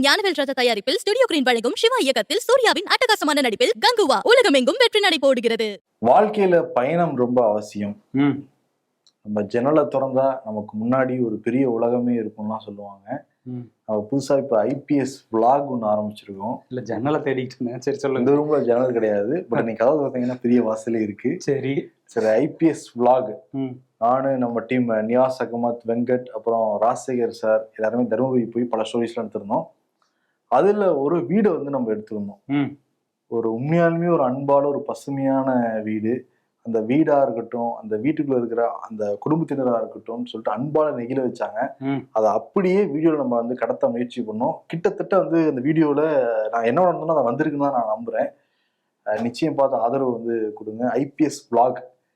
நடிகர் ஞானவேல் ராஜா தயாரிப்பில் studio green வழங்கும் சிவா இயக்கத்தில் சூர்யாவின் அட்டகாசமான நடிப்பில் கங்குவா உலகமெங்கும் வெற்றி நடை போடுகிறது. வாழ்க்கையில பயணம் ரொம்ப அவசியம். நம்ம ஜன்னலை திறந்தா நமக்கு முன்னாடி ஒரு பெரிய உலகமே இருக்கும்லாம் சொல்லுவாங்க. நம்ம புதுசா இப்ப ஐபிஎஸ் vlog ஒன்று ஆரம்பிச்சிருக்கோம். இல்ல ஜன்னலை தேடிட்டு இருந்தேன். சரி இந்த சொல்லுங்க ரூம்ல ஜன்னல் கிடையாது. பட் நீங்க கதவு பார்த்தீங்கன்னா பெரிய வாசலே இருக்கு. சரி. சரி ஐபிஎஸ் vlog. ம். நானு நம்ம டீம் நியாஸ் அகமத் வெங்கட் அப்புறம் ராஜசேகர் சார் எல்லாருமே தருமபுரி போய் பல ஸ்டோரிஸ்லாம் எடுத்திருந்தோம். அதுல ஒரு வீடை வந்து நம்ம எடுத்திருந்தோம் ம். ஒரு உண்மையாலுமே ஒரு அன்பான ஒரு பசுமையான வீடு. அந்த வீடா இருக்கட்டும் அந்த வீட்டுக்குள்ள இருக்கிற அந்த குடும்பத்தினரா இருக்கட்டும்னு சொல்லிட்டு அன்பால நெகிழ வச்சாங்க. அதை அப்படியே வீடியோல நம்ம வந்து கடத்த முயற்சி பண்ணோம். கிட்டத்தட்ட வந்து அந்த வீடியோல நான் என்ன நடந்தோம்னா அதை வந்திருக்குன்னு தான் நான் நம்புறேன். நிச்சயம் பார்த்து ஆதரவு வந்து கொடுங்க. ஐபிஎஸ்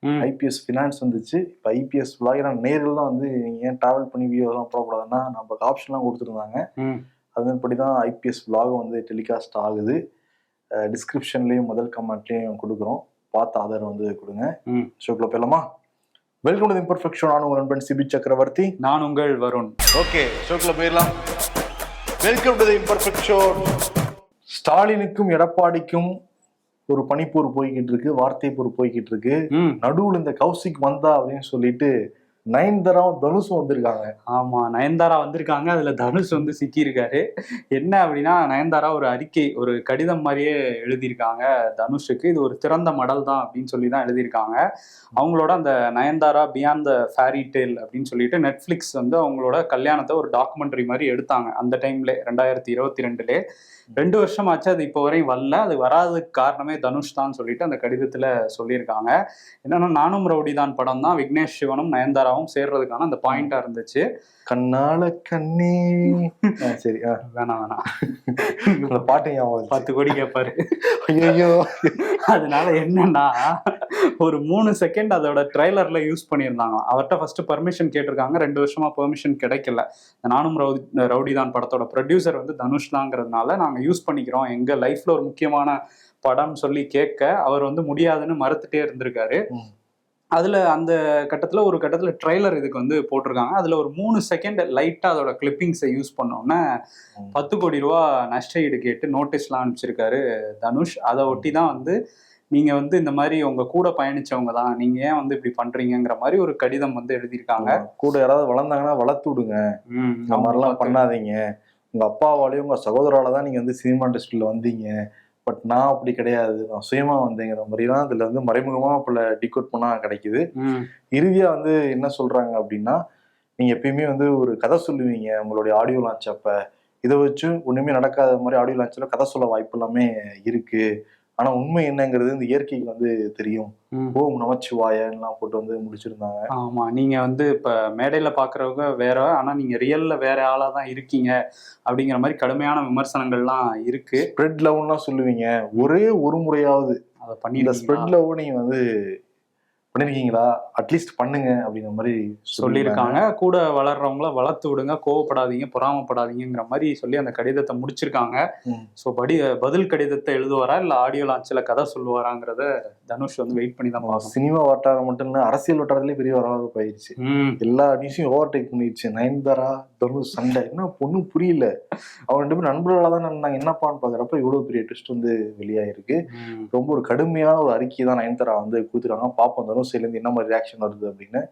ம். ஐபிஎஸ் ஃபினான்ஸ் வந்துச்சு. இப்போ ஐபிஎஸ் vlog ஏன்னா நேரில் தான் வந்து நீங்க ஏன் டிராவல் பண்ணி வீடியோலாம் போடக்கூடாதுன்னா நமக்கு ஆப்ஷன்லாம் கொடுத்துருந்தாங்க. அதன்படி தான் ஐபிஎஸ் vlog வந்து டெலிகாஸ்ட் ஆகுது. டிஸ்கிரிப்ஷன்லேயும் முதல் கமெண்ட்லேயும் கொடுக்குறோம். பார்த்து ஆதரவு வந்து கொடுங்க. ம். ஷோக்குள்ள போயிடலாமா? வெல்கம் டு இம்பர்ஃபெக்ட் ஷோ நான் உங்கள் நண்பன் சிபி சக்கரவர்த்தி. நான் உங்கள் வருண். ஓகே ஷோக்குள்ள போயிடலாம். வெல்கம் டு இம்பர்ஃபெக்ட் ஷோ ஸ்டாலினுக்கும் எடப்பாடிக்கும் ஒரு பனிப்போர் போய்கிட்டு இருக்கு வார்த்தை போர் போய்கிட்டு இருக்கு. நடுவுல இந்த கௌசிக் வந்தா அப்படின்னு சொல்லிட்டு நயன்தாரா தனுஷும் வந்திருக்காங்க. ஆமா நயன்தாரா வந்திருக்காங்க. அதுல தனுஷ் வந்து சிக்கியிருக்காரு. என்ன அப்படின்னா நயன்தாரா ஒரு அறிக்கை ஒரு கடிதம் மாதிரியே எழுதியிருக்காங்க தனுஷுக்கு. இது ஒரு திறந்த மடல் தான் அப்படின்னு சொல்லி தான் எழுதியிருக்காங்க. அவங்களோட அந்த Nayanthara beyond the fairy tale அப்படின்னு சொல்லிட்டு நெட்ஃபிளிக்ஸ் வந்து அவங்களோட கல்யாணத்தை ஒரு டாக்குமெண்ட்ரி மாதிரி எடுத்தாங்க. அந்த டைம்ல ரெண்டாயிரத்தி இருபத்தி ரெண்டுலே. ரெண்டு வருஷம் ஆச்சு அது இப்போ வரையும் வரல. அது வராததுக்கு காரணமே தனுஷ் தான் சொல்லிட்டு அந்த கடிதத்துல சொல்லியிருக்காங்க. என்னன்னா நானும் ரவுடி தான் படம் தான். விக்னேஷ் சிவனும் நயன்தாராவும் சேர்றதுக்கான அந்த பாயிண்டா இருந்துச்சு. கண்ணால கண்ணே. சரி வேணாம் வேணாம். அந்த பாட்டு பத்து கோடி கேட்பாரு ஐயோ அதனால என்னன்னா ஒரு மூணு செகண்ட் அதோட ட்ரைலர்ல யூஸ் பண்ணியிருந்தாங்க அவர்கிட்ட ஃபர்ஸ்ட் பர்மிஷன் கேட்டிருக்காங்க. ரெண்டு வருஷமா பெர்மிஷன் கிடைக்கல. இந்த நானும் ரவுடி ரவுடி தான் படத்தோட ப்ரொடியூசர் வந்து தனுஷ் தாங்கிறதுனால நாங்க யூஸ் பண்ணிக்கிறோம். எங்க லைஃப்ல ஒரு முக்கியமான படம் சொல்லி கேட்க அவர் வந்து முடியாதுன்னு மறுத்துட்டே இருந்திருக்காரு. அதுல அந்த கட்டத்துல ஒரு கட்டத்துல ட்ரைலர் இதுக்கு வந்து போட்டிருக்காங்க. அதுல ஒரு மூணு செகண்ட் லைட்டா அதோட கிளிப்பிங்ஸை யூஸ் பண்ணோன்னே. பத்து கோடி ரூபா நஷ்ட ஈடு கேட்டு நோட்டீஸ்லாம் அனுப்பிச்சிருக்காரு தனுஷ். அதை ஒட்டி தான் வந்து நீங்க வந்து இந்த மாதிரி உங்க கூட பயணிச்சவங்க தான். நீங்க ஏன் வந்து இப்படி பண்றீங்கங்கிற மாதிரி ஒரு கடிதம் வந்து எழுதியிருக்காங்க. கூட யாராவது வளர்ந்தாங்கன்னா வளர்த்து விடுங்க. இந்த மாதிரிலாம் பண்ணாதீங்க. உங்க அப்பாவாலையும் உங்க சகோதரால தான் நீங்க வந்து சினிமா இண்டஸ்ட்ரியில வந்தீங்க. பட் நான் அப்படி கிடையாது. நான் சுயமா வந்தேங்கிற மாதிரிலாம் இதுல வந்து மறைமுகமா பல டிகோட் பண்ணா கிடைக்குது. இறுதியா வந்து என்ன சொல்றாங்க அப்படின்னா நீங்க எப்பயுமே வந்து ஒரு கதை சொல்லுவீங்க. உங்களுடைய ஆடியோ லான்ச் அப்ப. இதை வச்சு ஒண்ணுமே நடக்காத மாதிரி ஆடியோ லான்ச்ல கதை சொல்ல வாய்ப்பு எல்லாமே இருக்கு. ஆனா உண்மை என்னங்கிறது இந்த இயற்கைக்கு வந்து தெரியும். ஓம் நமச்சிவாயன்லாம் போட்டு வந்து முடிச்சிருந்தாங்க. ஆமா நீங்க வந்து இப்ப மேடையில பாக்குறவங்க வேற ஆனா நீங்க ரியல்ல வேற ஆளா தான் இருக்கீங்க அப்படிங்கிற மாதிரி கடுமையான விமர்சனங்கள்லாம் இருக்கு. ஸ்ப்ரெட் லவ்லாம் சொல்லுவீங்க. ஒரே ஒரு முறையாவது அதை இந்த பண்ணி ஸ்ப்ரெட் லவ் நீங்க வந்து பண்ணிருக்கீங்களா? அட்லீஸ்ட் பண்ணுங்க அப்படிங்கிற மாதிரி சொல்லியிருக்காங்க. கூட வளர்றவங்கள வளர்த்து விடுங்க. கோவப்படாதீங்க பொறாமப்படாதீங்கிற மாதிரி சொல்லி அந்த கடிதத்தை முடிச்சிருக்காங்க. ஸோ படி பதில் கடிதத்தை எழுதுவாரா? இல்ல ஆடியோ லான்ச்சில் கதை சொல்லுவாராங்கிறத தனுஷ் வந்து வெயிட் பண்ணி தான் பார்க்கணும். சினிமா வட்டாரம் மட்டும் இல்ல அரசியல் வட்டாரத்திலே பெரிய வரவாக போயிடுச்சு. எல்லா நியூஸையும் ஓவர் டேக் பண்ணிடுச்சு. நயன்தாரா தனுஷ் சண்டை. என்ன பொண்ணு புரியல. அவங்க ரெண்டு பேரும் நண்பர்களாக தான் இருந்தாங்க. என்னப்பான்னு பாக்குறப்ப இவ்வளவு பெரிய ட்விஸ்ட் வந்து வெளியாயிருக்கு. ரொம்ப ஒரு கடுமையான ஒரு அறிக்கை தான் நயன்தாரா வந்து கொடுத்துருக்காங்க. பாப்போம் தனுஷ் இருந்து என்ன மாதிரி ரியாக்ஷன் வருது அப்படின்னு.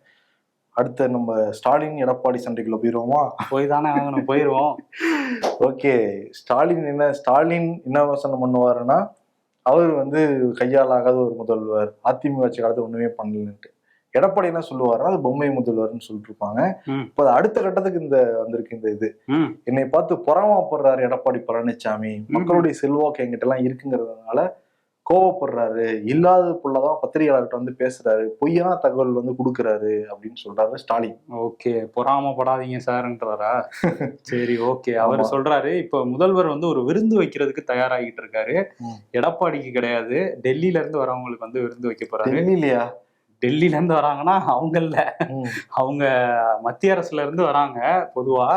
அடுத்த நம்ம ஸ்டாலின் எடப்பாடி சண்டைக்குள்ள போயிருவோமா? போய் தானே ஆகணும். போயிடுவோம் ஓகே. ஸ்டாலின் என்ன ஸ்டாலின் என்ன விமர்சனம் பண்ணுவாருன்னா அவர் வந்து கையால் ஆகாத ஒரு முதல்வர். அதிமுக ஆட்சி காலத்துல ஒண்ணுமே பண்ணலன்ட்டு. எடப்பாடி என்ன சொல்லுவாருன்னா அது பொம்மை முதல்வர்னு சொல்லிட்டு இருப்பாங்க. இப்போ அடுத்த கட்டத்துக்கு இந்த வந்திருக்கு இந்த இது. என்னை பார்த்து பொறாமப்படுறாரு எடப்பாடி பழனிசாமி மக்களுடைய செல்வாக்கு என்கிட்ட எல்லாம் இருக்குங்கிறதுனால கோவப்படுறாரு. இல்லாத புள்ளதான் பத்திரிகையாளர்கிட்ட வந்து பேசுறாரு. பொய்யான தகவல் வந்து கொடுக்குறாரு அப்படின்னு சொல்றாரு ஸ்டாலின். ஓகே பொறாமப்படாதீங்க சார்ன்றாரா சரி ஓகே. அவர். சொல்றாரு இப்ப முதல்வர் வந்து ஒரு விருந்து வைக்கிறதுக்கு தயாராகிட்டு இருக்காரு. எடப்பாடிக்கு கிடையாது. டெல்லியில இருந்து வரவங்களுக்கு வந்து விருந்து வைக்க போறாரு. டெல்லியிலயா? டெல்லியில இருந்து வராங்கன்னா அவங்கள. அவங்க மத்திய அரசுல இருந்து வராங்க பொதுவா.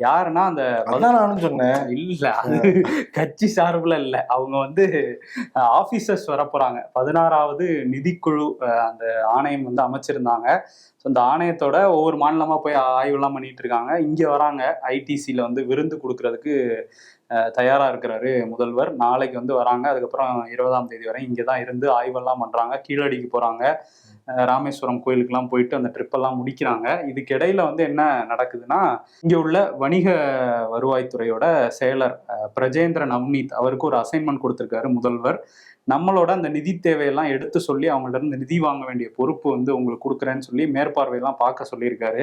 யாருன்னா அந்த நானும் சொன்னேன். இல்ல அது கட்சி சார்புல இல்ல. அவங்க வந்து ஆபீசர்ஸ் வர போறாங்க. பதினாறாவது நிதிக்குழு அந்த ஆணையம் வந்து அமைச்சிருந்தாங்க. ஸோ இந்த ஆணையத்தோட ஒவ்வொரு மாநிலமா போய் ஆய்வுலாம் பண்ணிட்டு இருக்காங்க. இங்க வராங்க. ஐடிசியில வந்து விருந்து கொடுக்கறதுக்கு அஹ், தயாரா இருக்கிறாரு முதல்வர். நாளைக்கு வந்து வராங்க. அதுக்கப்புறம் இருபதாம் தேதி வரை இங்கே தான் இருந்து ஆய்வெல்லாம் பண்றாங்க. கீழடிக்கு போறாங்க. அஹ், ராமேஸ்வரம் கோயிலுக்கெல்லாம் போயிட்டு அந்த ட்ரிப் எல்லாம் முடிக்கிறாங்க. இதுக்கு இடையில வந்து என்ன நடக்குதுன்னா இங்க உள்ள வணிக வருவாய்த்துறையோட செயலர் பிரஜேந்திர நவ்னீத் அவருக்கு ஒரு அசைன்மெண்ட் கொடுத்திருக்காரு முதல்வர். நம்மளோட அந்த நிதி தேவையெல்லாம் எடுத்து சொல்லி அவங்கள்ட்ட இருந்து நிதி வாங்க வேண்டிய பொறுப்பு வந்து உங்களுக்கு கொடுக்குறேன்னு சொல்லி மேற்பார்வையெல்லாம் பார்க்க சொல்லியிருக்காரு.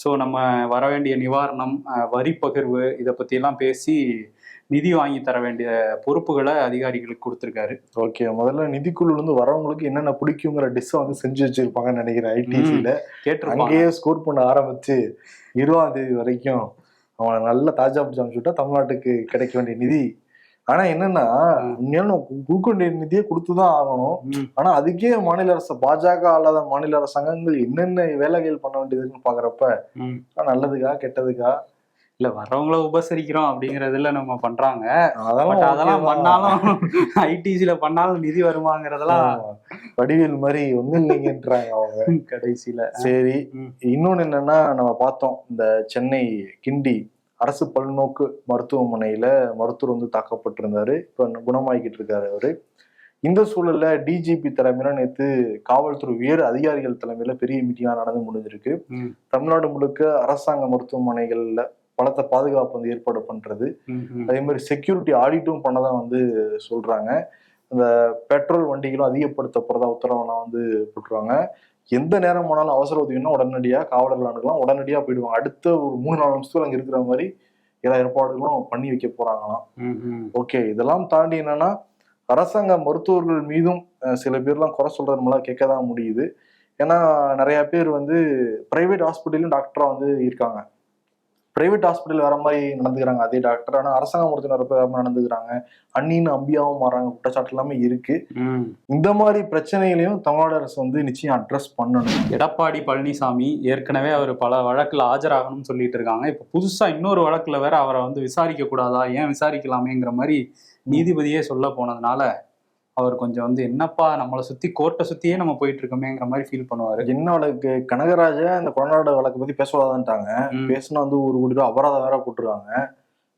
ஸோ நம்ம வர வேண்டிய நிவாரணம் வரி பகிர்வு இதை பற்றியெல்லாம் பேசி நிதி வாங்கி தர வேண்டிய பொறுப்புகளை அதிகாரிகளுக்கு கொடுத்துருக்காரு. ஓகே முதல்ல நிதிக்குழுல இருந்து வரவங்களுக்கு என்னென்ன பிடிக்குங்கிற டிஷ்ஷை வந்து செஞ்சு வச்சிருப்பாங்கன்னு நினைக்கிறேன் ஐடிசியில கேட்டிருப்பாங்க. அங்கேயே ஸ்கோர் பண்ண ஆரம்பிச்சு இருபதாம் தேதி வரைக்கும் அவனை நல்ல தாஜா பிடிச்சி அனுப்பிச்சுட்டா தமிழ்நாட்டுக்கு கிடைக்க வேண்டிய நிதி. ஆனா என்னன்னா உண்மையான கொடுக்க வேண்டிய நிதியை கொடுத்துதான் ஆகணும். ஆனா அதுக்கே மாநில அரசு பாஜக அல்லாத மாநில அரசாங்கங்கள் என்னென்ன வேலைகள் பண்ண வேண்டியதுன்னு பாக்குறப்ப. நல்லதுக்கா கெட்டதுக்கா இல்ல வரவங்கள உபசரிக்கிறோம் அப்படிங்கறதுல நம்ம பண்றாங்க. அதெல்லாம் அதெல்லாம். பண்ணாலும் ஐடிசில பண்ணாலும் நிதி வருமாங்கிறதெல்லாம். வடிவேல் மாதிரி ஒண்ணும் இல்லைங்கன்றாங்க அவங்க. கடைசியில. சரி. இன்னொன்னு என்னன்னா நம்ம பார்த்தோம் இந்த சென்னை கிண்டி அரசு பல்நோக்கு மருத்துவமனையில மருத்துவர் வந்து தாக்கப்பட்டிருந்தாரு. இப்ப குணமாகிக்கிட்டு இருக்காரு அவரு. இந்த சூழல்ல டிஜிபி தலைமையில நேத்து காவல்துறை உயர் அதிகாரிகள் தலைமையில பெரிய மீட்டிங்கா நடந்து முடிஞ்சிருக்கு. தமிழ்நாடு முழுக்க அரசாங்க மருத்துவமனைகள்ல பலத்த பாதுகாப்பு வந்து ஏற்பாடு பண்றது. அதே மாதிரி செக்யூரிட்டி ஆடிட்டும் பண்ணதான் வந்து சொல்றாங்க. இந்த பெட்ரோல் வண்டிகளும் அதிகப்படுத்த போறதா உத்தரவெல்லாம் வந்து போட்டுருவாங்க. எந்த நேரம் போனாலும் அவசர உதவினா உடனடியா காவலர்கள் அணுகலாம். உடனடியா போயிடுவாங்க. அடுத்த ஒரு மூணு நாலு நிமிஷத்துல அங்க இருக்கிற மாதிரி எல்லா ஏற்பாடுகளும் பண்ணி வைக்க போறாங்களாம். ஓகே இதெல்லாம் தாண்டி என்னன்னா அரசாங்க மருத்துவர்கள் மீதும் சில பேர்லாம் குறை சொல்றது நம்மளால கேட்க தான் முடியுது. ஏன்னா நிறைய பேர் வந்து பிரைவேட் ஹாஸ்பிட்டலும் டாக்டரா வந்து இருக்காங்க. பிரைவேட் ஹாஸ்பிட்டல் வேற மாதிரி நடந்துக்கிறாங்க. அதே டாக்டர் ஆனா அரசாங்க மருத்துவர் வேற மாதிரி நடந்துக்கிறாங்க. அண்ணின்னு அம்பியாவும் மாறாங்க குற்றச்சாட்டு எல்லாமே இருக்கு. இந்த மாதிரி பிரச்சனைகளையும் தமிழ்நாடு அரசு வந்து நிச்சயம் அட்ரஸ் பண்ணணும். எடப்பாடி பழனிசாமி ஏற்கனவே அவர் பல வழக்குல ஆஜராகணும்னு சொல்லிட்டு இருக்காங்க. இப்ப புதுசா இன்னொரு வழக்குல வேற அவரை வந்து விசாரிக்க கூடாதா ஏன் விசாரிக்கலாமேங்கிற மாதிரி நீதிபதியே சொல்ல போனதுனால அவர் கொஞ்சம் வந்து என்னப்பா நம்மளை சுத்தி கோர்ட்டை சுத்தியே நம்ம போயிட்டு இருக்கோமேங்கிற மாதிரி ஃபீல் பண்ணுவாரு. என்ன வழக்கு கனகராஜ இந்த கொண்டாட வழக்கை பத்தி பேசக்கூடாதுன்ட்டாங்க. பேசினா வந்து ஒரு கோடி ரூபா அபராதம் வேற போட்டுருவாங்க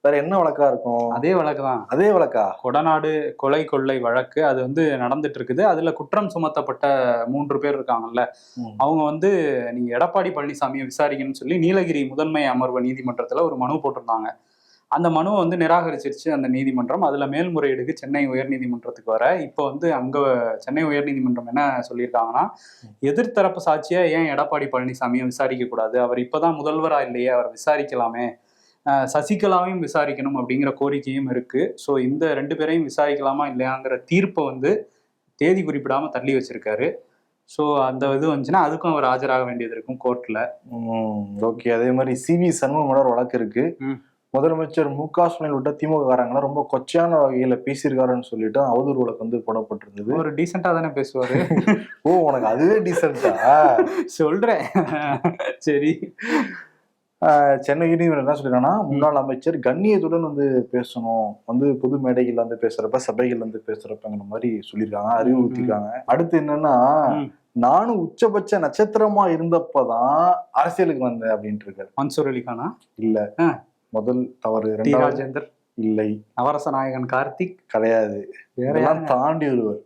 வேற என்ன வழக்கா இருக்கும்? அதே வழக்கு தான். அதே வழக்கா? கொடநாடு கொலை கொள்ளை வழக்கு அது வந்து நடந்துட்டு இருக்குது அதுல குற்றம் சுமத்தப்பட்ட மூன்று பேர் இருக்காங்கல்ல. அவங்க வந்து நீங்க எடப்பாடி பழனிசாமியை விசாரிக்கணும்னு சொல்லி நீலகிரி முதன்மை அமர்வு நீதிமன்றத்துல ஒரு மனு போட்டிருந்தாங்க. அந்த மனுவை வந்து நிராகரிச்சிருச்சு அந்த நீதிமன்றம். அதுல மேல்முறையீடுக்கு சென்னை உயர்நீதிமன்றத்துக்கு வர இப்போ வந்து அங்க சென்னை உயர்நீதிமன்றம் என்ன சொல்லியிருக்காங்கன்னா எதிர்த்தரப்பு சாட்சியா ஏன் எடப்பாடி பழனிசாமியை விசாரிக்க கூடாது அவர் இப்பதான் முதல்வரா இல்லையே அவர் விசாரிக்கலாமே. சசிகலாவையும் விசாரிக்கணும் அப்படிங்கிற கோரிக்கையும் இருக்கு. ஸோ இந்த ரெண்டு பேரையும் விசாரிக்கலாமா இல்லையாங்கிற தீர்ப்பை வந்து தேதி குறிப்பிடாம தள்ளி வச்சிருக்காரு. ஸோ அந்த இது வந்துச்சுன்னா அதுக்கும் அவர் ஆஜராக வேண்டியது இருக்கும் கோர்ட்ல. ஓகே. அதே மாதிரி சி வி சண்முகமோட ஒரு வழக்கு இருக்கு. ம். முதலமைச்சர் மு க ஸ்டாலின் விட்ட திமுக காரங்களை ரொம்ப கொச்சையான வகையில பேசியிருக்காருன்னு சொல்லிட்டு அவதூறு வழக்கு வந்து போடப்பட்டிருந்தது. ஒரு டீசெண்டா தானே பேசுவாரு? ஓ உனக்கு அதுவே டீசென்டா சொல்றேன். சரி. சென்னை நீதிமன்றம் என்ன சொல்லிருக்காங்கன்னா முன்னாள் அமைச்சர் கண்ணியத்துடன் வந்து பேசணும். வந்து பொது மேடைகள்ல வந்து பேசுறப்ப சபைகள்ல வந்து பேசுறப்பங்கிற மாதிரி சொல்லியிருக்காங்க அறிவுறுத்திருக்காங்க அடுத்து என்னன்னா. நானும் உச்சபட்ச நட்சத்திரமா இருந்தப்பதான் அரசியலுக்கு வந்தேன் அப்படின்ட்டு இருக்காரு. மன்சூர் அலிகானா? இல்ல. முதல் தவறு டி ராஜேந்தர். இல்லை. நவரச நாயகன் கார்த்திக். கிடையாது. வேற இதெல்லாம் யாருங்க? தாண்டி ஒருவர்.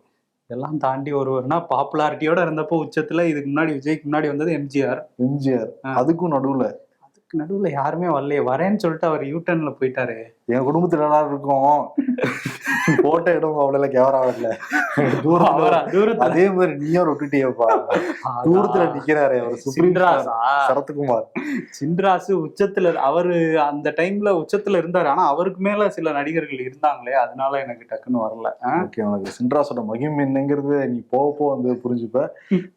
எல்லாம் தாண்டி ஒருவர்னா பாப்புலாரிட்டியோட இருந்தப்போ உச்சத்துல இதுக்கு முன்னாடி விஜய்க்கு முன்னாடி வந்தது எம்ஜிஆர். எம்ஜிஆர். அதுக்கும் நடுவுல. அதுக்கு நடுவுல யாருமே வரலையே. வரேன்னு சொல்லிட்டு அவர் யூட்டர்ன்ல போயிட்டாரு. என் குடும்பத்துல எல்லாரும் இருக்கும். போட்டோ இடம் அவ்வளவு கேமரா வரல. தூரத்துல அவரா? தூரத்துல? அதே மாதிரி நீயும் விட்டுட்டியப்பா தூரத்துல நிக்கிறாரு அவர் சரத்குமார். சின்ராசு உச்சத்துல அவரு அந்த டைம்ல உச்சத்துல இருந்தாரு. ஆனா அவருக்கு மேல சில நடிகர்கள் இருந்தாங்களே அதனால எனக்கு டக்குன்னு வரல? ஓகே உனக்கு சின்ராஸோட மகிமை என்னங்கிறது நீ போக போக வந்து புரிஞ்சுப்ப.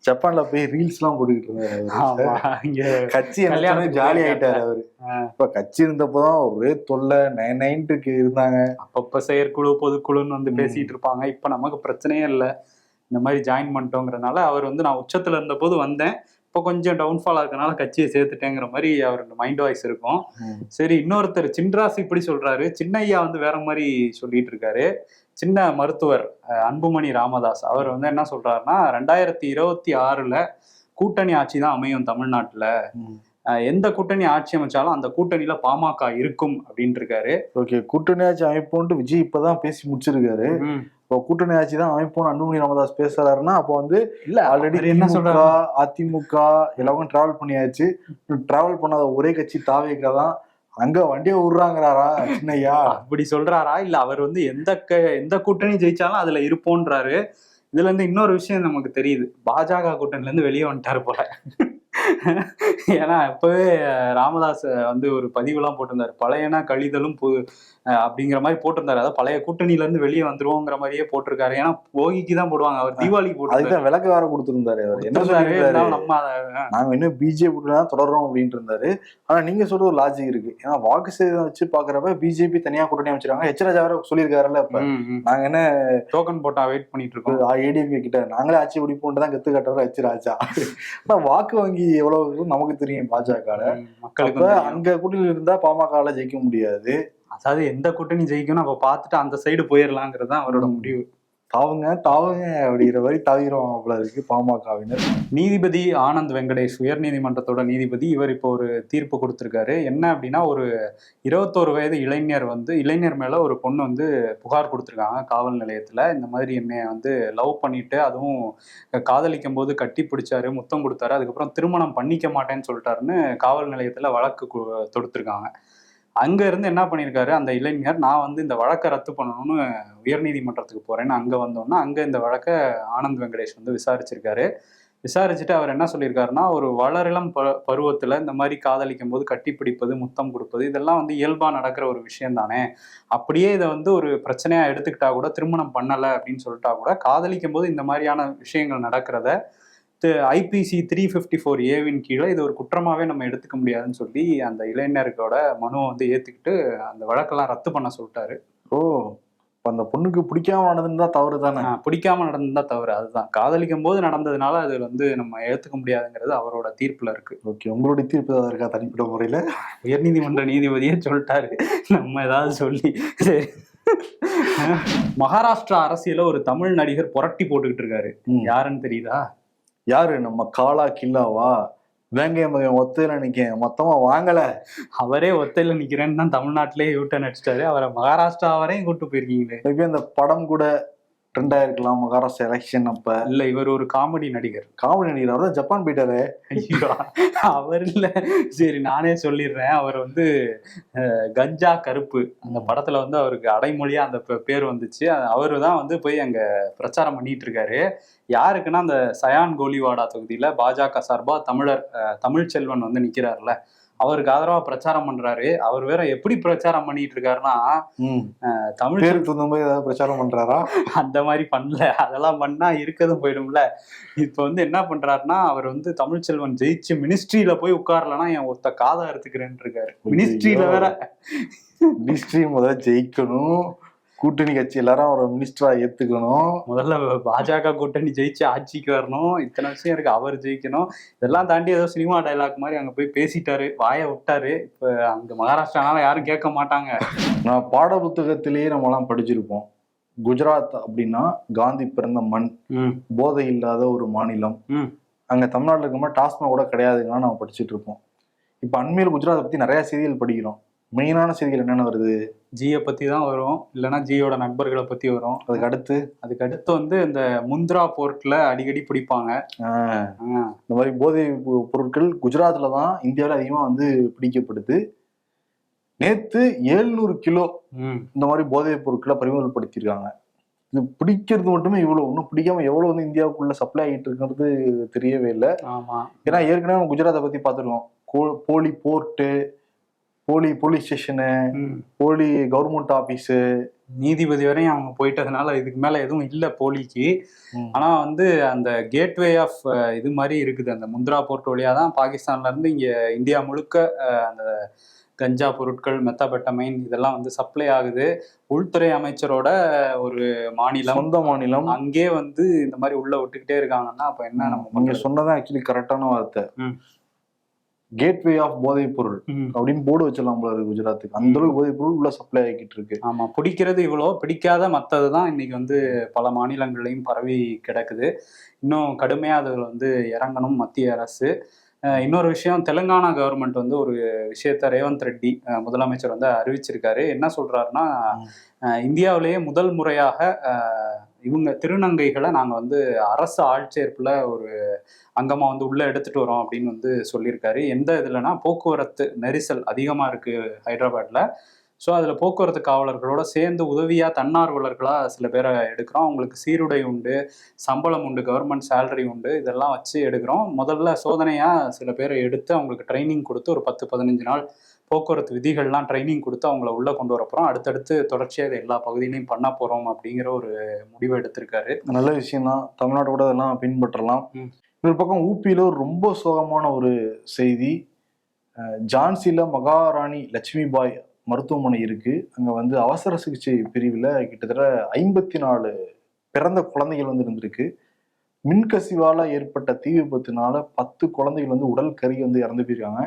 ஜப்பான்ல போய் ரீல்ஸ் எல்லாம் போட்டுக்கிட்டு இருந்தாரு கட்சி கல்யாணத்துக்கு ஜாலி. ஆயிட்டாரு அவரு. இப்ப கட்சி இருந்தப்பதான் ஒரே தொல்லை நைன் நைன்ட்டுக்கு இருந்தாங்க. அப்பப்ப செயற்குழு பொதுக்குழுன்னு வந்து. பேசிட்டு இருப்பாங்க இப்ப நமக்கு பிரச்சனையே இல்லை. இந்த மாதிரி ஜாயின் பண்ணிட்டோங்கிறனால அவர் வந்து நான் உச்சத்துல இருந்த போது வந்தேன். இப்போ கொஞ்சம் டவுன்ஃபால் ஆகுறதுனால கட்சியை சேர்த்துட்டேங்கிற மாதிரி அவரோட மைண்ட் வாய்ஸ் இருக்கும். சரி இன்னொருத்தர் சின்ராஸ் இப்படி சொல்றாரு. சின்னையா வந்து வேற மாதிரி சொல்லிட்டு இருக்காரு சின்ன மருத்துவர் அன்புமணி ராமதாஸ். அவர் வந்து என்ன சொல்றாருன்னா ரெண்டாயிரத்தி இருபத்தி ஆறுல கூட்டணி ஆட்சி தான் அமையும் தமிழ்நாட்டுல. எந்த கூட்டணி ஆட்சி அமைச்சாலும் அந்த கூட்டணியில பாமக இருக்கும் அப்படின்ட்டு இருக்காரு ஓகே கூட்டணி ஆட்சி அமைப்போன்ட்டு விஜய் இப்பதான் பேசி முடிச்சிருக்காரு. இப்போ கூட்டணி ஆட்சி தான் அமைப்போம் அன்புமணி ராமதாஸ் பேசுறாருன்னா அப்போ வந்து இல்ல ஆல்ரெடி என்ன சொல்றாரு? அதிமுக எல்லாரும் டிராவல் பண்ணியாச்சு. டிராவல் பண்ணாத ஒரே கட்சி தாவேக்கா தான். அங்க வண்டியை விடுறாங்கிறாரா சின்னையா? அப்படி சொல்றாரா? இல்ல அவர் வந்து எந்த க- எந்த கூட்டணி ஜெயிச்சாலும் அதுல இருப்போன்றாரு. இதுல இருந்து இன்னொரு விஷயம் நமக்கு தெரியுது. பாஜக கூட்டணில இருந்து வெளியே வந்துட்டாரு போல. ஏன்னா இப்பவே ராமதாஸ் வந்து ஒரு பதிவுலாம் போட்டிருந்தாரு. பழையனா கழிதலும் பு அப்படிங்கிற மாதிரி போட்டிருந்தாரு. அதாவது பழைய கூட்டணியில இருந்து வெளியே வந்துருவோங்கிற மாதிரியே போட்டிருக்காரு. ஏன்னா போகிக்கு தான் போடுவாங்க. அவர் தீபாவளிக்கு போட்டிருந்தாரு அதுதான் விளக்க வேற கொடுத்திருந்தாரு அவர். என்ன சொல்லியிருந்தாரு? நம்ம அதை நாங்க இன்னும் பிஜேபி தான் தொடர்றோம் அப்படின்ட்டு இருந்தாரு. ஆனா நீங்க சொல்ற ஒரு லாஜிக் இருக்கு. ஏன்னா வாக்கு சேதம் வச்சு பாக்குறப்ப பிஜேபி தனியா கூட்டணி அமைச்சிருக்காங்க எச் ராஜா வேற சொல்லியிருக்காருல்ல இப்ப நாங்க என்ன டோக்கன் போட்டா வெயிட் பண்ணிட்டு இருக்கோம். ஏடிஎம்கே கிட்ட. நாங்களே ஆட்சி பிடிப்போம்னு தான் கத்து கட்டுற எச் ராஜா. வாக்கு வங்கி எவ்வளவு நமக்கு தெரியும் பாஜக மக்களுக்கு. அங்க கூட்டணியில் இருந்தா பாமக ஜெயிக்க முடியாது அதாவது எந்த கூட்டணி ஜெயிக்கணும் அப்ப பார்த்துட்டு அந்த சைடு போயிடலாங்கிறது தான் அவரோட. முடிவு தாவுங்க தாவுங்க அப்படிங்கிற மாதிரி தாவிடுவாங்க போல இருக்கு பாமகவினர். நீதிபதி ஆனந்த் வெங்கடேஷ் உயர்நீதிமன்றத்தோட நீதிபதி இவர் இப்போ ஒரு தீர்ப்பு கொடுத்துருக்காரு. என்ன அப்படின்னா ஒரு இருபத்தோரு வயது இளைஞர் வந்து இளைஞர் மேல ஒரு பொண்ணு வந்து புகார் கொடுத்துருக்காங்க காவல் நிலையத்துல. இந்த மாதிரி என்னை வந்து லவ் பண்ணிட்டு அதுவும் காதலிக்கும் போது கட்டி பிடிச்சாரு முத்தம் கொடுத்தாரு அதுக்கப்புறம் திருமணம் பண்ணிக்க மாட்டேன்னு சொல்லிட்டாருன்னு காவல் நிலையத்துல வழக்கு கு- தொடுத்திருக்காங்க. அங்க இருந்து என்ன பண்ணியிருக்காரு? அந்த இளைஞர் நான் வந்து இந்த வழக்கை ரத்து பண்ணணும்னு உயர்நீதிமன்றத்துக்கு போறேன்னு அங்க வந்தோன்னா அங்க இந்த வழக்கை ஆனந்த் வெங்கடேஷ் வந்து விசாரிச்சிருக்காரு. விசாரிச்சுட்டு அவர் என்ன சொல்லியிருக்காருன்னா ஒரு வளரிளம் ப பருவத்தில் இந்த மாதிரி காதலிக்கும் போது கட்டிப்பிடிப்பது முத்தம் கொடுப்பது இதெல்லாம் வந்து இயல்பாக நடக்கிற ஒரு விஷயம் தானே அப்படியே இதை வந்து ஒரு பிரச்சனையாக எடுத்துக்கிட்டா கூட திருமணம் பண்ணலை அப்படின்னு சொல்லிட்டா கூட காதலிக்கும் போது இந்த மாதிரியான விஷயங்கள் நடக்கிறத ஐபிசி த்ரீ ஃபிஃப்டி ஃபோர் ஏவின் கீழே இது ஒரு குற்றமாகவே நம்ம எடுத்துக்க முடியாதுன்னு சொல்லி அந்த இளைஞர்களோட மனுவை வந்து ஏற்றுக்கிட்டு அந்த வழக்கெல்லாம் ரத்து பண்ண சொல்லிட்டாரு. ஓ அந்த பொண்ணுக்கு பிடிக்காம நடந்திருந்தா தவறு தானே? பிடிக்காம நடந்தா தவறு அதுதான். காதலிக்கும் போது நடந்ததுனால அது வந்து நம்ம ஏத்துக்க முடியாதுங்கிறது அவரோட தீர்ப்புல இருக்கு. ஓகே உங்களுடைய தீர்ப்பு ஏதாவது இருக்கா தனிப்பட்ட முறையில? உயர்நீதிமன்ற நீதிபதியே சொல்லிட்டாரு. நம்ம ஏதாவது சொல்லி சரி. மகாராஷ்டிரா அரசியல ஒரு தமிழ் நடிகர் புரட்டி போட்டுக்கிட்டு இருக்காரு. யாருன்னு தெரியுதா? யாரு? நம்ம காலா கில்லாவா? வேங்கை மகன் ஒத்தையில நிக்க மொத்தமா வாங்கல. அவரே ஒத்தையில நிக்கிறேன்னு தான் தமிழ்நாட்டிலே யூட்டன் அடிச்சிட்டாரு. அவரை மகாராஷ்டிரா வரையும் கூட்டு போயிருக்கீங்களே. மேபி அந்த படம் கூட ட்ரெண்ட் ஆயிருக்கலாம் மகாராஷ்டிரா எலெக்ஷன் அப்ப. இல்ல இவர் ஒரு காமெடி நடிகர். காமெடி நடிகர். அவர் தான் ஜப்பான் போயிட்டாரு. ஐயோ அவர் இல்ல. சரி நானே சொல்லிடுறேன். அவர் வந்து கஞ்சா கருப்பு. அந்த படத்துல வந்து அவருக்கு அடைமொழியா அந்த பேர் வந்துச்சு. அவரு தான் வந்து போய் அங்க பிரச்சாரம் பண்ணிட்டு இருக்காரு யாருக்குன்னா அந்த சயான் கோலிவாடா தொகுதியில பாஜக சார்பா தமிழர் தமிழ்ச்செல்வன் வந்து நிக்கிறாருல. அவருக்கு ஆதரவா பிரச்சாரம் பண்றாரு. அவர் வேற எப்படி பிரச்சாரம் பண்ணிட்டு இருக்காருன்னா தமிழ் தகுந்த மாதிரி ஏதாவது பிரச்சாரம் பண்றாரா? அந்த மாதிரி பண்ணல. அதெல்லாம் பண்ணா இருக்கதும் போயிடும்ல. இப்ப வந்து என்ன பண்றாருன்னா அவர் வந்து தமிழ்ச்செல்வன் ஜெயிச்சு மினிஸ்ட்ரியில போய் உட்காரலன்னா என் ஒருத்த காதை அறுத்துக்கிறேன்னு இருக்காரு. மினிஸ்ட்ரியில வேற. மினிஸ்ட்ரி முதல்ல ஜெயிக்கணும். கூட்டணி கட்சி எல்லாரும் அவரை மினிஸ்டரா ஏத்துக்கணும். முதல்ல பாஜக கூட்டணி ஜெயிச்சு ஆட்சிக்கு வரணும். இத்தனை விஷயம் இருக்கு அவர் ஜெயிக்கணும். இதெல்லாம் தாண்டி ஏதோ சினிமா டைலாக் மாதிரி அங்க போய் பேசிட்டாரு வாயை விட்டாரு. இப்ப அங்க மகாராஷ்டிரானால யாரும் கேட்க மாட்டாங்க. நான் பாட புத்தகத்திலேயே நம்மலாம் படிச்சிருப்போம். குஜராத் அப்படின்னா காந்தி பிறந்த மண். போதை இல்லாத ஒரு மாநிலம். ம். அங்க தமிழ்நாட்டில் இருக்கும்போது டாஸ்மாக் கூட கிடையாதுங்கன்னா நம்ம படிச்சுட்டு இருப்போம். இப்போ அண்மையில் குஜராத்தை பத்தி நிறைய செய்திகள் படிக்கிறோம். மெயினான செய்திகள் என்னென்ன வருது? ஜியை பத்தி தான் வரும். இல்லைன்னா ஜியோட நண்பர்களை பத்தி வரும். அதுக்கு அடுத்து? அதுக்கு அடுத்து வந்து இந்த முந்த்ரா போர்ட்ல அடிக்கடி பிடிப்பாங்க. இந்த மாதிரி போதை பொருட்கள் குஜராத்ல தான் இந்தியாவில் அதிகமாக வந்து பிடிக்கப்படுது. நேத்து 700 கிலோ இந்த மாதிரி போதைப் பொருட்களை பறிமுதல் படுத்தியிருக்காங்க இது பிடிக்கிறது மட்டுமே இவ்வளவு இன்னும் பிடிக்காம எவ்வளவு வந்து இந்தியாவுக்குள்ள சப்ளை ஆகிட்டு இருக்கிறது தெரியவே இல்லை. ஆமா. ஏன்னா ஏற்கனவே நம்ம குஜராத்தை பத்தி பார்த்துருக்கோம். கோ- போலி போர்ட்டு போலி போலீஸ் ஸ்டேஷனு. போலி கவர்மெண்ட் ஆபீஸு நீதிபதி வரையும் அவங்க போயிட்டதுனால இதுக்கு மேல எதுவும் இல்ல போலிக்கு. ஆனா வந்து அந்த கேட்வே ஆஃப் இது மாதிரி இருக்குது அந்த முந்த்ரா போர்ட் வழியா தான் பாகிஸ்தான்ல இருந்து இங்க இந்தியா முழுக்க அந்த கஞ்சா பொருட்கள் மெத்தாபெட்டமைன் இதெல்லாம் வந்து சப்ளை ஆகுது உள்துறை அமைச்சரோட ஒரு மாநிலம் சொந்த மாநிலம் அங்கே வந்து இந்த மாதிரி உள்ள விட்டுக்கிட்டே இருக்காங்கன்னா அப்ப என்ன நம்ம நீங்க? சொன்னதான் ஆக்சுவலி கரெக்டான வார்த்தை. கேட்வே ஆஃப் போதைப் பொருள். அப்படின்னு போர்டு வச்சிடலாம் போல இருக்கு குஜராத்துக்கு. அந்த அளவுக்கு போதைப் பொருள் உள்ள சப்ளை ஆகிட்டு இருக்கு. ஆமா பிடிக்கிறது இவ்வளோ பிடிக்காத மற்றது தான் இன்னைக்கு வந்து பல மாநிலங்களையும் பரவி கிடக்குது. இன்னும் கடுமையா அதுல வந்து இறங்கணும் மத்திய அரசு. இன்னொரு விஷயம் தெலுங்கானா கவர்மெண்ட் வந்து ஒரு விஷயத்த ரேவந்த் ரெட்டி முதலமைச்சர் வந்து அறிவிச்சிருக்காரு. என்ன சொல்றாருன்னா இந்தியாவிலேயே முதல் முறையாக இவங்க திருநங்கைகளை நாங்கள் வந்து அரசு ஆட்சேர்ப்பில் ஒரு அங்கமாக வந்து உள்ளே எடுத்துட்டு வரோம் அப்படின்னு வந்து சொல்லியிருக்காரு. எந்த இதுலனா போக்குவரத்து நெரிசல் அதிகமாக இருக்குது ஹைதராபாத்தில் ஸோ அதில் போக்குவரத்து காவலர்களோட சேர்ந்து உதவியாக தன்னார்வலர்களாக சில பேரை எடுக்கிறோம். அவங்களுக்கு சீருடை உண்டு சம்பளம் உண்டு கவர்மெண்ட் சேலரி உண்டு இதெல்லாம் வச்சு எடுக்கிறோம். முதல்ல சோதனையாக சில பேரை எடுத்து அவங்களுக்கு ட்ரைனிங் கொடுத்து ஒரு பத்து பதினஞ்சு நாள் போக்குவரத்து விதிகள்லாம் ட்ரைனிங் கொடுத்து அவங்கள உள்ளே கொண்டு வர போகிறோம் அடுத்தடுத்து தொடர்ச்சியாக இதை எல்லா பகுதியிலையும் பண்ண போகிறோம் அப்படிங்கிற ஒரு முடிவை எடுத்திருக்காரு. நல்ல விஷயம் தான் தமிழ்நாடு கூட இதெல்லாம் பின்பற்றலாம். இன்னொரு பக்கம் ஊபியில் ஒரு ரொம்ப சோகமான ஒரு செய்தி. ஜான்சியில் மகாராணி லட்சுமி பாய் மருத்துவமனை இருக்குது அங்கே வந்து அவசர சிகிச்சை பிரிவில் கிட்டத்தட்ட ஐம்பத்தி நாலு பிறந்த குழந்தைகள் வந்து இருந்திருக்கு. மின்கசிவால் ஏற்பட்ட தீ விபத்தினால பத்து குழந்தைகள் வந்து உடல் கருகி வந்து இறந்து போயிருக்காங்க.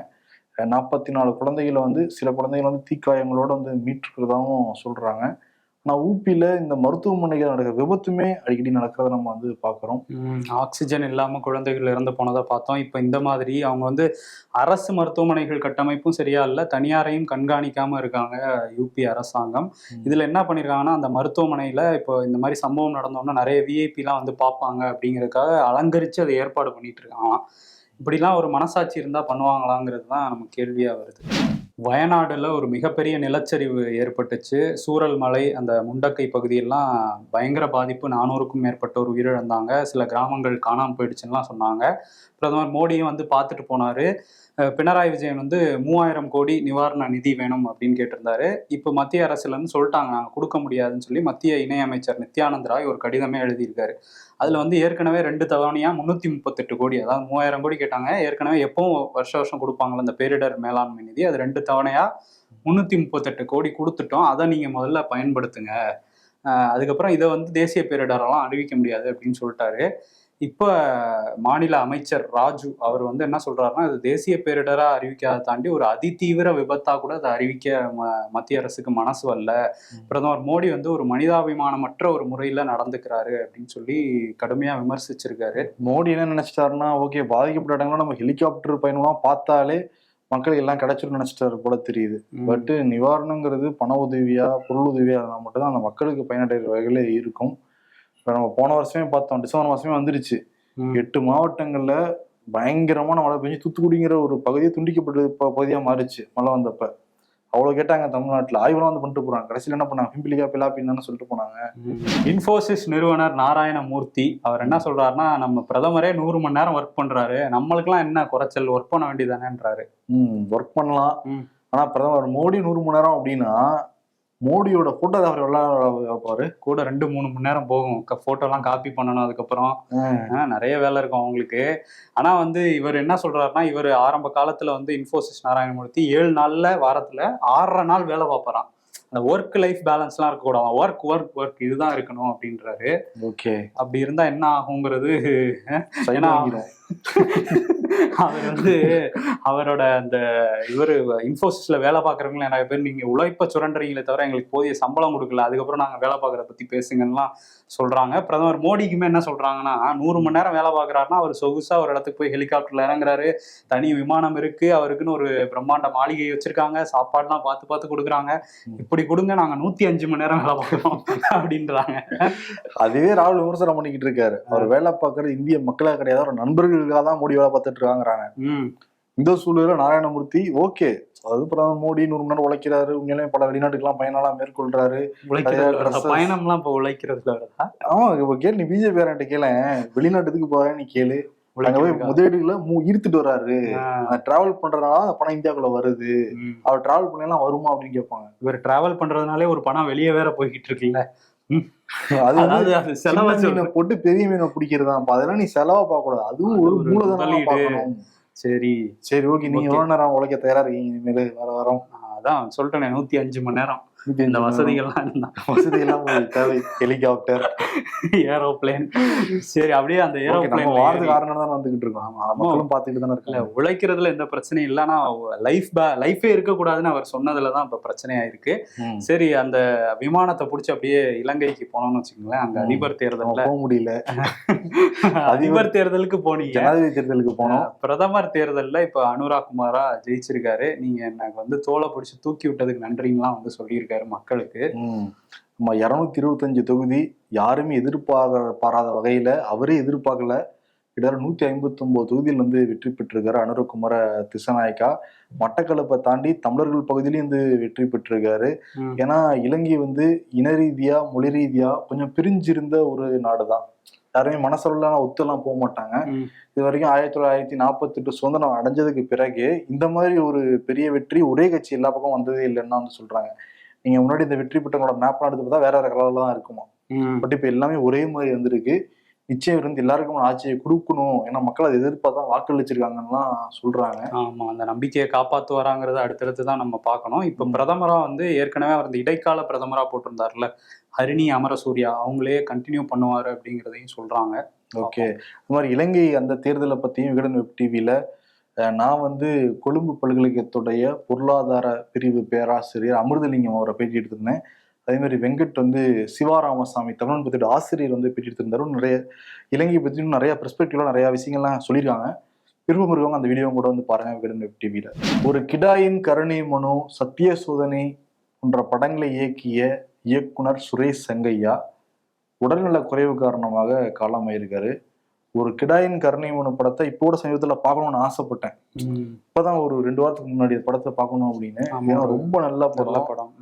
நாற்பத்தி நாலு குழந்தைகளை வந்து சில குழந்தைகள் வந்து தீக்காயங்களோட வந்து மீட்டிருக்கிறதாவும் சொல்கிறாங்க ஆனா ஊபியில இந்த மருத்துவமனைகள் நடக்கிற விபத்துமே அடிக்கடி நடக்கிறத நம்ம வந்து பாக்குறோம் ம், ஆக்சிஜன் இல்லாமல் குழந்தைகள் இறந்து போனதை பார்த்தோம். இப்போ இந்த மாதிரி அவங்க வந்து அரசு மருத்துவமனைகள் கட்டமைப்பும் சரியா இல்லை தனியாரையும் கண்காணிக்காம இருக்காங்க யூபி அரசாங்கம். இதுல என்ன பண்ணியிருக்காங்கன்னா அந்த மருத்துவமனையில இப்போ இந்த மாதிரி சம்பவம் நடந்தோன்னா நிறைய விஐபிலாம் வந்து பார்ப்பாங்க அப்படிங்கறதுக்காக அலங்கரிச்சு அதை ஏற்பாடு பண்ணிட்டு இருக்காங்களாம். இப்படிலாம் ஒரு மனசாட்சி இருந்தா பண்ணுவாங்களாங்கிறது தான் நம்ம கேள்வியா வருது. வயநாடுல ஒரு மிகப்பெரிய நிலச்சரிவு ஏற்பட்டுச்சு. சூரல் மலை அந்த முண்டக்கை பகுதியெல்லாம் பயங்கர பாதிப்பு. நானூறுக்கும் மேற்பட்டோர் உயிரிழந்தாங்க. சில கிராமங்கள் காணாமல் போயிடுச்சுன்னா சொன்னாங்க. பிரதமர் மோடியும் வந்து பார்த்துட்டு போனாரு. பினராயி விஜயன் வந்து மூவாயிரம் கோடி நிவாரண நிதி வேணும் அப்படின்னு கேட்டிருந்தாரு. இப்போ மத்திய அரசுலன்னு சொல்லிட்டாங்க. நாங்கள் கொடுக்க முடியாதுன்னு சொல்லி மத்திய இணையமைச்சர் நித்யானந்த் ராய் ஒரு கடிதமே எழுதியிருக்காரு. அதில் வந்து ஏற்கனவே ரெண்டு தவணையாக முந்நூற்றி முப்பத்தெட்டு கோடி அதாவது மூவாயிரம் கோடி கேட்டாங்க. ஏற்கனவே எப்பவும் வருஷ வருஷம் கொடுப்பாங்களோ அந்த பேரிடர் மேலாண்மை நிதி. அது ரெண்டு தவணையாக முந்நூற்றி முப்பத்தெட்டு கோடி கொடுத்துட்டோம். அதை நீங்கள் முதல்ல பயன்படுத்துங்க. அதுக்கப்புறம் இதை வந்து தேசிய பேரிடரெல்லாம் அறிவிக்க முடியாது அப்படின்னு சொல்லிட்டாரு. இப்போ மாநில அமைச்சர் ராஜு அவர் வந்து என்ன சொல்றாருன்னா இது தேசிய பேரிடரா அறிவிக்காத தாண்டி ஒரு அதிதீவிர விபத்தா கூட அதை அறிவிக்க ம- மத்திய அரசுக்கு மனசு வரல. பிரதமர் மோடி வந்து ஒரு மனிதாபிமானமற்ற ஒரு முறையில நடந்துக்கிறாரு அப்படின்னு சொல்லி கடுமையா விமர்சிச்சிருக்காரு. மோடி என்ன நினைச்சிட்டாருன்னா ஓகே பாதிக்கப்பட்ட இடங்கள்ல நம்ம ஹெலிகாப்டர் பயணம்லாம் பார்த்தாலே மக்களுக்கு எல்லாம் கிடைச்சிரும் நினைச்சிட்டாரு போல தெரியுது. பட் நிவாரணங்கிறது பண உதவியா பொருள் உதவியா இருந்தால் மட்டும்தான் அந்த மக்களுக்கு பயனடைகிற வகையில இருக்கும். இப்போ நம்ம போன வருஷமே பார்த்தோம் டிசம்பர் மாசமே வந்துருச்சு. எட்டு மாவட்டங்கள்ல பயங்கரமான மழை பெஞ்சு தூத்துக்குடிங்கிற ஒரு பகுதியே துண்டிக்கப்பட்ட ப- பகுதியா மாறிச்சு மழை வந்தப்ப. அவ்வளவு கேட்டாங்க தமிழ்நாட்டுல. ஆய்வுலாம் வந்து பண்ணிட்டு போறாங்க. கடைசியில என்ன பண்ணாங்க? பிம்பிளிகா பிலாப்பின்னு தானே சொல்லிட்டு போனாங்க. இன்ஃபோசிஸ் நிறுவனர் நாராயணமூர்த்தி அவர் என்ன சொல்றாருன்னா நம்ம பிரதமரே நூறு மணி நேரம் ஒர்க் பண்றாரு. நம்மளுக்கெல்லாம் என்ன குறைச்சல்? ஒர்க் பண்ண வேண்டியதானேன்றாரு ம். ஒர்க் பண்ணலாம். ம். ஆனா பிரதமர் மோடி நூறு மணி நேரம் அப்படின்னா மோடியோட போட்டோ அவர் எவ்வளவு பாரு கூட ரெண்டு மூணு மணி நேரம் போகும். போட்டோலாம் காப்பி பண்ணணும் அதுக்கப்புறம். நிறைய வேலை இருக்கும் அவங்களுக்கு. ஆனா வந்து இவர் என்ன சொல்றாருன்னா இவர் ஆரம்ப காலத்துல வந்து இன்ஃபோசிஸ் நாராயணமூர்த்தி ஏழு நாள்ல வாரத்துல ஆறரை நாள் வேலை பார்ப்பறான் அந்த ஒர்க் லைஃப் பேலன்ஸ்லாம் இருக்கக்கூடாது ஒர்க் ஒர்க் ஒர்க் இதுதான் இருக்கணும் அப்படின்றாரு. ஓகே. அப்படி இருந்தா என்ன ஆகுங்கிறது ஏன்னா- அவர் வந்து அவரோட அந்த இவர் இன்ஃபோசிஸ்ல வேலை பார்க்குறவங்க நிறைய பேர் நீங்க உழைப்ப சுரண்டுறீங்களே தவிர எங்களுக்கு போதிய சம்பளம் கொடுக்கல. அதுக்கப்புறம் நாங்க வேலை பார்க்கறத பத்தி பேசுங்கலாம் சொல்றாங்க. பிரதமர் மோடிக்குமே என்ன சொல்றாங்கன்னா நூறு மணி நேரம் வேலை பார்க்கறாருன்னா அவர் சொகுசா ஒரு இடத்துக்கு போய் ஹெலிகாப்டர்ல இறங்குறாரு. தனி விமானம் இருக்கு. அவருக்குன்னு ஒரு பிரம்மாண்ட மாளிகை வச்சிருக்காங்க. சாப்பாடுலாம் பார்த்து பார்த்து கொடுக்குறாங்க. இப்படி கொடுங்க நாங்க நூத்தி அஞ்சு மணி நேரம் வேலை பார்க்கறோம் அப்படின்றாங்க. அதுவே ராகுல் விமர்சனம் பண்ணிக்கிட்டு இருக்காரு. அவர் வேலை பார்க்கறது இந்திய மக்களா கிடையாது. அவர் நண்பர்களுக்காக தான் மோடி வேலை பார்த்துட்டு இருக்காங்கிறாங்க ம். இந்த சூழல நாராயணமூர்த்தி ஓகே. அதாவது பிரதமர் மோடி நூறு மணி நேரம் உழைக்கிறாரு. உண்மையிலேயே பல வெளிநாட்டுக்கெல்லாம் பயணம்லாம் மேற்கொள்றாரு. உழைக்கிறது. பயணம்லாம் இப்போ உழைக்கிறதுல வருதா ஆமா இப்ப கேளு நீ பிஜேபி காரன்ட்ட கேள. வெளிநாட்டுக்கு போறேன் நீ கேளு. அங்க போய் உழைக்கிறதுக்கா? முதலீடுகளை மூ- ஈர்த்துட்டு வர்றாரு. டிராவல் பண்றதுனால அந்த பணம் இந்தியாக்குள்ள வருது. அவர் டிராவல் பண்ணலாம் வருமா அப்படின்னு கேட்பாங்க. இவர் டிராவல் பண்றதுனாலே ஒரு பணம் வெளியே வேற போய்கிட்டு இருக்குல்ல. அது செலவை மீனை போட்டு பெரிய மீனை பிடிக்கிறதா அதெல்லாம் நீ செலவா பார்க்க கூடாது அதுவும் அது ஒரு மூலதனமா. பார்க்கணும். சரி. சரி ஓகே. நீங்க. எவ்வளவு நேரம் உழைக்க தயாரா இருக்கீங்க இனிமேல்? வர வரோம். அதான் சொல்லிட்டேனே நூத்தி அஞ்சு மணி நேரம். இந்த வசதிகள்லாம் இருந்தா. வசதி எல்லாம் உங்களுக்கு தேவை. ஹெலிகாப்டர். ஏரோப்ளேன். சரி அப்படியே அந்த ஏரோப்ளேன் வாரது காரணம் தான் வந்துகிட்டு இருக்கோம். மக்களும் பார்த்துக்கிட்டு தானே இருக்காங்க. உழைக்கிறதுல எந்த பிரச்சனையும் இல்லைன்னா லைஃப் லைஃபே இருக்கக்கூடாதுன்னு அவர் சொன்னதுல தான் இப்ப பிரச்சனையா இருக்கு. சரி அந்த விமானத்தை பிடிச்சி அப்படியே இலங்கைக்கு போனோம்னு வச்சுக்கோங்களேன். அங்க. அதிபர் நம்ம தேர்தல்ல போக முடியல. அதிபர் தேர்தலுக்கு போனீங்க. ஜனாதிபதி தேர்தலுக்கு போனோம். பிரதமர் தேர்தல்ல இப்ப அனுராக் குமாரா ஜெயிச்சிருக்காரு. நீங்க எனக்கு வந்து தோலை பிடிச்சி தூக்கி விட்டதுக்கு நன்றிங்களாம் வந்து சொல்லியிருக்காரு. மக்களுக்கு. நம்ம இருநூத்தி இருபத்தஞ்சு தொகுதி யாருமே எதிர்பார்க்க பாராத வகையில அவரே எதிர்பார்க்கல. கிட்டத்தட்ட நூத்தி ஐம்பத்தி ஒன்பது தொகுதியில் வந்து வெற்றி பெற்றிருக்காரு அனுரகுமார திசநாயக்கா. மட்டக்களப்பை தாண்டி தமிழர்கள் பகுதியிலையும் வந்து வெற்றி பெற்றிருக்காரு. ஏன்னா இலங்கை வந்து இன ரீதியா மொழி ரீதியா கொஞ்சம் பிரிஞ்சிருந்த ஒரு நாடு தான் யாருமே மனசளவுலாம் ஒத்துலாம் போக மாட்டாங்க. இது வரைக்கும் ஆயிரத்தி தொள்ளாயிரத்தி நாற்பத்தெட்டு சுதந்திரம் அடைஞ்சதுக்கு பிறகு இந்த மாதிரி ஒரு பெரிய வெற்றி ஒரே கட்சி எல்லா பக்கம் வந்ததே இல்லைன்னு வந்து சொல்றாங்க. நீங்க முன்னாடி இந்த வெற்றி பெற்றவங்களோட மேப்லாம் எடுத்து பார்த்தா வேற வேற கலர்ல தான் இருக்குமா. பட் இப்போ எல்லாமே ஒரே மாதிரி வந்திருக்கு. நிச்சயம் இருந்து எல்லாருக்கும் ஆட்சியை கொடுக்கணும். ஏன்னா மக்கள் அதை எதிர்பார்த்தா வாக்களிச்சிருக்காங்கன்னுலாம் சொல்றாங்க. ஆமா அந்த நம்பிக்கையை காப்பாத்து வராங்கிறத அடுத்தடுத்து தான் நம்ம பார்க்கணும். இப்ப. பிரதமரா வந்து ஏற்கனவே அவர் இந்த இடைக்கால பிரதமரா போட்டிருந்தாருல ஹரிணி அமரசூர்யா அவங்களே கண்டினியூ பண்ணுவாரு அப்படிங்கிறதையும் சொல்றாங்க. ஓகே. அது மாதிரி இலங்கை அந்த தேர்தலை பத்தியும் விகடன் வெப் டிவியில நான் வந்து கொழும்பு பல்கலைக்கழகத்துடைய பொருளாதார பிரிவு பேராசிரியர் அமிர்தலிங்கம் அவரை பேட்டி எடுத்திருந்தேன். அதே மாதிரி வெங்கட் வந்து சிவாராமசாமி தமிழன் பத்தியோட ஆசிரியர் வந்து பேட்டி எடுத்திருந்தாரு. நிறைய இலங்கை பற்றியும் நிறைய பெர்ஸ்பெக்டிவ்லாம் நிறைய விஷயங்கள்லாம் சொல்லியிருக்காங்க. விருப்பம் இருக்கவங்க அந்த வீடியோ கூட வந்து பாருங்க விகடன் டிவியில் டிவியில ஒரு கிடாயின் கருணை மனு சத்திய சோதனை போன்ற படங்களை இயக்கிய இயக்குனர் சுரேஷ் சங்கையா உடல்நல குறைவு காரணமாக காலமாயிருக்காரு. ஒரு கிடாயின் கருணை மனு படத்தை இப்போ கூட சமீபத்தில் பார்க்கணும்னு ஆசைப்பட்டேன். இப்பதான் ஒரு ரெண்டு வாரத்துக்கு முன்னாடி படத்தை பார்க்கணும் அப்படின்னு. ஏன்னா ரொம்ப நல்ல படம். படம்.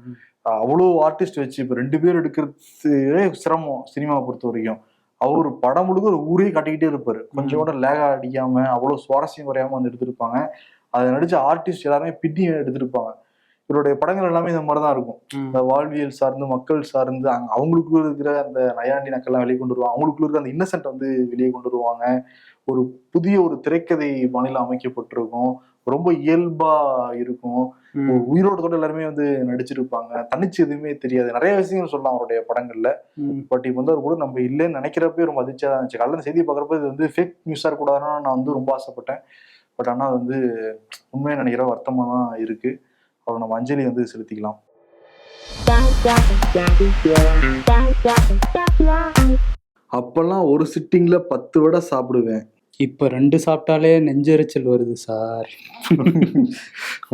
அவ்வளோ ஆர்டிஸ்ட் வச்சு இப்போ ரெண்டு பேர் எடுக்கிறதுலே சிரமம் சினிமா பொறுத்த வரைக்கும். அவர் படம் முழுக்க ஒரு ஊரே காட்டிக்கிட்டே இருப்பாரு. கொஞ்சம் கூட லேகா அடிக்காம அவ்வளோ சுவாரஸ்யம் குறையாம வந்து எடுத்திருப்பாங்க. அதை நடிச்ச ஆர்டிஸ்ட் எல்லாருமே பின்னி எடுத்திருப்பாங்க. இவருடைய படங்கள் எல்லாமே இந்த மாதிரி தான் இருக்கும். இந்த வாழ்வியல் சார்ந்து மக்கள் சார்ந்து அவங்களுக்குள்ள இருக்கிற அந்த நயாண்டி நக்கெல்லாம் வெளியே கொண்டு வருவாங்க. அவங்களுக்குள்ள இருக்கிற அந்த இன்னசென்ட் வந்து வெளியே கொண்டு வருவாங்க. ஒரு புதிய ஒரு திரைக்கதை மாநிலம் அமைக்கப்பட்டிருக்கும். ரொம்ப இயல்பா இருக்கும். உயிரோட்டத்தோட எல்லாருமே வந்து நடிச்சிருப்பாங்க. தனிச்சு எதுவுமே தெரியாது. நிறைய விஷயங்கள் சொல்லலாம் அவருடைய படங்கள்ல. பட் இப்போ வந்து அவர் கூட நம்ம இல்லைன்னு நினைக்கிறப்பே ரொம்ப அதிர்ச்சியா தான் இருந்துச்சு. காலைல இந்த செய்தியை பார்க்குறப்ப இது வந்து ஃபேக் நியூஸா இருக்கக்கூடாதுன்னு நான் வந்து ரொம்ப ஆசைப்பட்டேன். பட் ஆனால் அது வந்து உண்மையை நினைக்கிற வருத்தமாக தான் இருக்கு. அவரை நம்ம அஞ்சலி வந்து செலுத்திக்கலாம். அப்பெல்லாம் ஒரு சிட்டிங்ல பத்து வடை சாப்பிடுவேன். இப்ப ரெண்டு சாப்பிட்டாலே நெஞ்செரிச்சல் வருது சார்.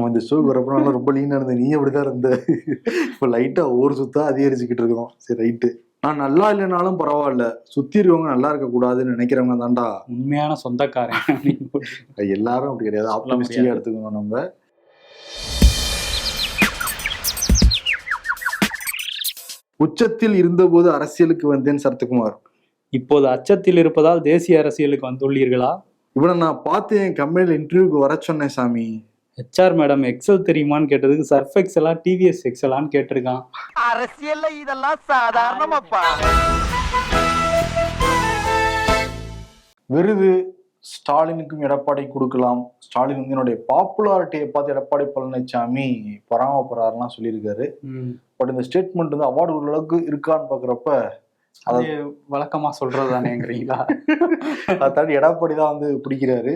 இந்த ஷோக்கு வரப்போ ரொம்ப லீனா இருந்த நீ அப்படிதான் இருந்த. இப்போ லைட்டா ஒரு சுத்தா அதிகரிச்சுக்கிட்டு இருக்கோம். சரி ரைட்டு நான் நல்லா இல்லைனாலும் பரவாயில்ல. சுத்தி இருக்கவங்க நல்லா இருக்க கூடாதுன்னு நினைக்கிறவங்க தான்டா. உண்மையான சொந்தக்காரன். எல்லாரும் அப்படி கிடையாது. ஆப்டமிஸ்டிக்கா எடுத்துக்கணும் நம்ம. உச்சத்தில் இருந்தபோது அரசியலுக்கு வந்தேன் சரத்குமார். இப்போது அச்சத்தில் இருப்பதால் தேசிய அரசியலுக்கு வந்துள்ளீர்களா? இவனை நான் பார்த்து என் கம்பெனியில் இன்டர்வியூக்கு வர சொன்னேன் சாமி. ஹெச்ஆர் மேடம் எக்ஸல் தெரியுமான்னு கேட்டதுக்கு சர்ஃப் எக்ஸலா டிவிஎஸ் எக்ஸலான்னு கேட்டிருக்கான். அரசியல்ல இதெல்லாம் சாதாரணமாப்பா. விருது ஸ்டாலினுக்கும் எடப்பாடி கொடுக்கலாம். ஸ்டாலின் வந்து என்னுடைய பாப்புலாரிட்டியை பார்த்து எடப்பாடி பழனிசாமி பராமப்படுறாருலாம் சொல்லியிருக்காரு. பட் இந்த ஸ்டேட்மெண்ட் வந்து அவார்டு அளவுக்கு இருக்கான்னு பாக்குறப்ப அது வழக்கமா சொல்றதுதானேங்கிறீங்களா? அதை தாண்டி எடப்பாடி தான் வந்து பிடிக்கிறாரு.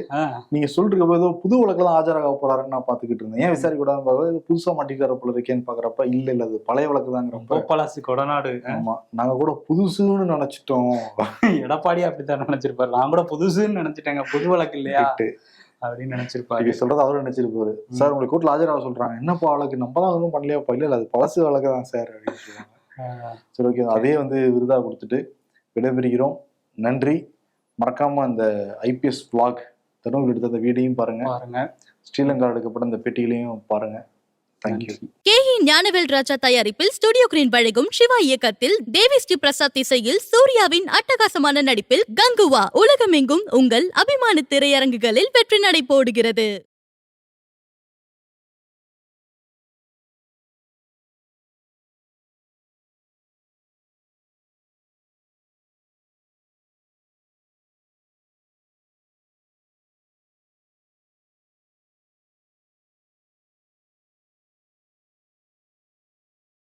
நீங்க சொல்லிட்டு ஏதோ புது வழக்கெல்லாம் ஆஜராக போறாருன்னு நான் பாத்துக்கிட்டு இருந்தேன். ஏன் விசாரிக்க கூடாதுன்னு பார்த்தா புதுசா மாட்டிக்கிற போல இருக்கேன்னு பாக்குறப்ப இல்ல இல்ல அது பழைய வழக்கு தாங்கிறப்ப கோபாலாசு கொடநாடு ஆமா. நாங்க கூட புதுசுன்னு நினைச்சிட்டோம். எடப்பாடி அப்படித்தான் நினைச்சிருப்பாரு. நான் கூட புதுசுன்னு நினைச்சிட்டேங்க. புது வழக்கு இல்லையா. அப்படின்னு நினைச்சிருப்பாரு. சொல்றது அவரும் நினைச்சிருப்பாரு. சார் உங்களுக்கு கோர்ட்ல ஆஜராக சொல்றாங்க. என்னப்பா வழக்கு? நம்ம தான் ஒன்றும் பண்ணலையாப்பா? இல்ல இல்ல அது பழசு வழக்கு தான் சார் அப்படின்னு சொல்லுவாங்க. சரி ஓகே அதே வந்து விருதா கொடுத்துட்டு விடைபெறுகிறோம். நன்றி. மறக்காம அந்த ஐபிஎஸ் vlog தருண் எடுத்த அந்த வீடியோயும் பாருங்க. பாருங்க. ஸ்ரீலங்கா எடுக்கப்பட்ட அந்த பெட்டிகளையும் பாருங்க. கே இ ஞானவேல் ராஜா தயாரிப்பில் ஸ்டுடியோ கிரீன் வழங்கும் சிவா இயக்கத்தில் தேவி ஸ்ரீ பிரசாத் இசையில் சூர்யாவின் அட்டகாசமான நடிப்பில் கங்குவா. உலகமெங்கும் உங்கள் அபிமான திரையரங்குகளில் வெற்றி நடை போடுகிறது.